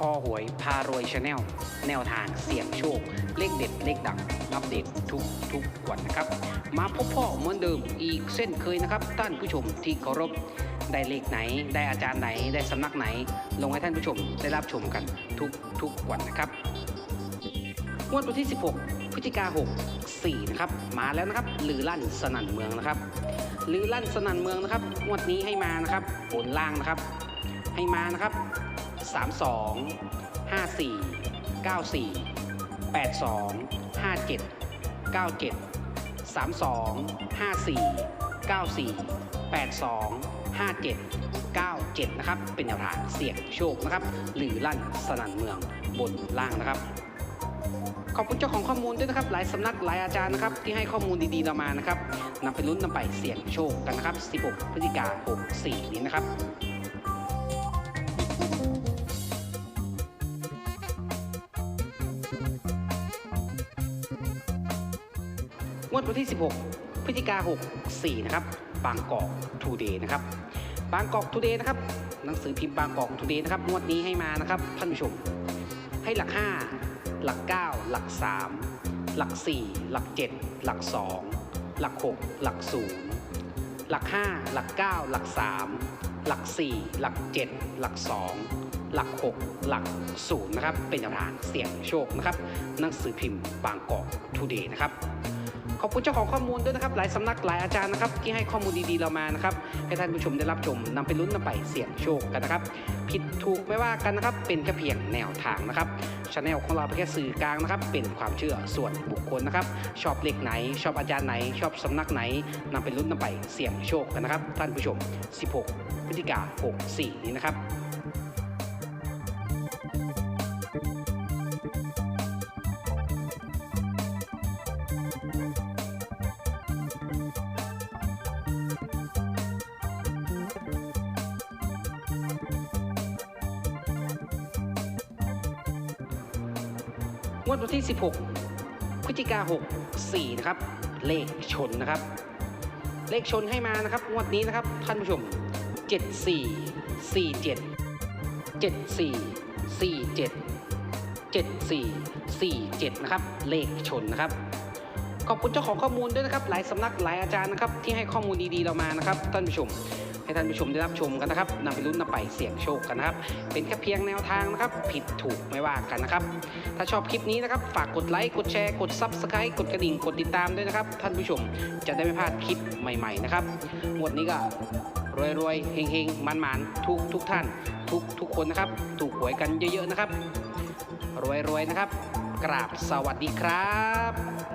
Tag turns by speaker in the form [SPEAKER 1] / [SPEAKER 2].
[SPEAKER 1] คอหวยพารวยชาแนลแนวทางเสี่ยงโชค เลขเด็ด เลขดังอัปเดตทุกทุกวันนะครับ มาพบพ่อเหมือนเดิมอีกเส้นเคยนะครับ ท่านผู้ชมที่เคารพได้เลขไหน ได้อาจารย์ไหน ได้สำนักไหน ลงให้ท่านผู้ชมได้รับชมกันทุกทุกวันนะครับวดวันที่ 16 พฤศจิกา64นะครับ มาแล้วนะครับลือลั่นสนั่นเมืองนะครับลือลั่นสนั่นเมืองนะครับงวดนี้ให้มานะครับบนล่างนะครับ ให้มานะครับ 32 54 94 82 57 97 32 54 94 82 57 97 นะครับ เป็นแนวทางเสี่ยงโชคนะครับ หรือลั่นสนั่นเมืองบนล่างนะครับ ขอบคุณเจ้าของข้อมูลด้วยนะครับ หลายสำนักหลายอาจารย์นะครับ ที่ให้ข้อมูลดีๆเรามานะครับนำไปลุ้นนำไปเสี่ยงโชคกันนะครับ 16 พฤศจิกา64 นี้นะครับ งวดวันที่ 16 พฤศจิกา64 นะครับ บางกอกทูเดย์นะครับ บางกอกทูเดย์นะครับ หนังสือพิมพ์บางกอกทูเดย์นะครับ งวดนี้ให้มานะครับ ท่านผู้ชม ให้หลัก 5 หลัก 9 หลัก 3 หลัก 4 หลัก 7 หลัก 2 หลัก 6 หลัก 0 หลัก 5 หลัก 9 หลัก 3 หลัก 4 หลัก 7 หลัก 2หลัก 6 หลัก0นะครับ เป็นแนวทางเสี่ยงโชคนะครับ หนังสือพิมพ์บางกอกทูเดย์นะครับ ขอบคุณเจ้าของข้อมูลด้วยนะครับ หลายสำนักหลายอาจารย์นะครับที่ให้ข้อมูลดีๆเรามานะครับให้ท่านผู้ชมได้รับชมนำไปลุ้นนำไปเสี่ยงโชคกันนะครับ ผิดถูกไม่ว่ากันนะครับ เป็นแค่เพียงแนวทางนะครับชาแนลของเราเป็นแค่สื่อกลางนะครับ เป็นความเชื่อส่วนบุคคลนะครับ ชอบเลขไหน ชอบอาจารย์ไหน ชอบสำนักไหนนำไปลุ้นนำไปเสี่ยงโชคกันนะครับ ท่านผู้ชม 16พฤศจิกา64นี้นะครับ งวดวันที่ 16 พฤศจิกา64 นะครับ เลขชนนะครับ เลขชนให้มานะครับ งวดนี้นะครับ ท่านผู้ชม 74 47 74 47 74 47 นะครับ เลขชนนะครับ ขอบคุณเจ้าของข้อมูลด้วยนะครับ หลายสำนักหลายอาจารย์นะครับ ที่ให้ข้อมูลดีๆเรามานะครับ ท่านผู้ชม ให้ท่านผู้ชมได้รับชมกันนะครับนำไปลุ้นนำไปเสี่ยงโชคกันนะครับ เป็นแค่เพียงแนวทางนะครับ ผิดถูกไม่ว่ากันนะครับ ถ้าชอบคลิปนี้นะครับ ฝากกดไลค์กดแชร์กด Subscribe กดกระดิ่งกดติดตามด้วยนะครับ ท่านผู้ชมจะได้ไม่พลาดคลิปใหม่ๆนะครับงวดนี้ก็รวยๆเฮงๆมันๆทุกทุกท่าน ทุกทุกคนนะครับ ถูกหวยกันเยอะๆนะครับ รวยๆนะครับ กราบสวัสดีครับ